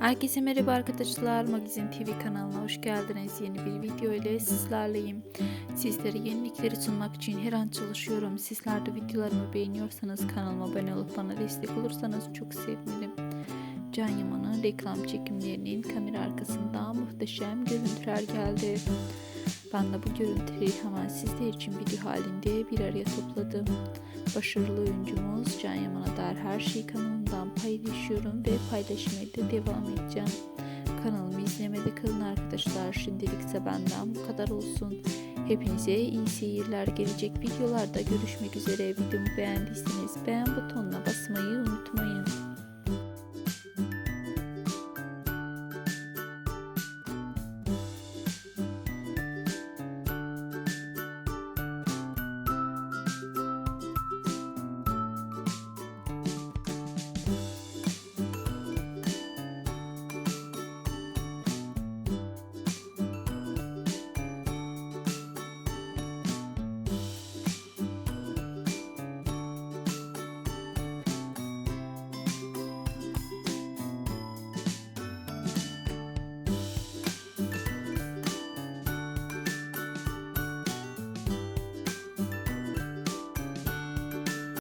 Herkese merhaba arkadaşlar. Magazin TV kanalına hoş geldiniz. Yeni bir video ile sizlerleyim. Sizlere yenilikleri sunmak için her an çalışıyorum. Sizler de videolarımı beğeniyorsanız kanalıma abone olup bana destek olursanız çok sevinirim. Can Yaman'ın reklam çekimlerinin kamera arkasında muhteşem görüntüler geldi. Ben de bu görüntüleri hemen sizler için video halinde bir araya topladım. Başarılı oyuncumuz Can Yaman'a dair her şeyi kanalımdan paylaşıyorum ve paylaşmaya da devam edeceğim. Kanalımı izlemede kalın arkadaşlar. Şimdilikse benden bu kadar olsun. Hepinize iyi seyirler. Gelecek videolarda görüşmek üzere. Videomu beğendiyseniz beğen unutmayın.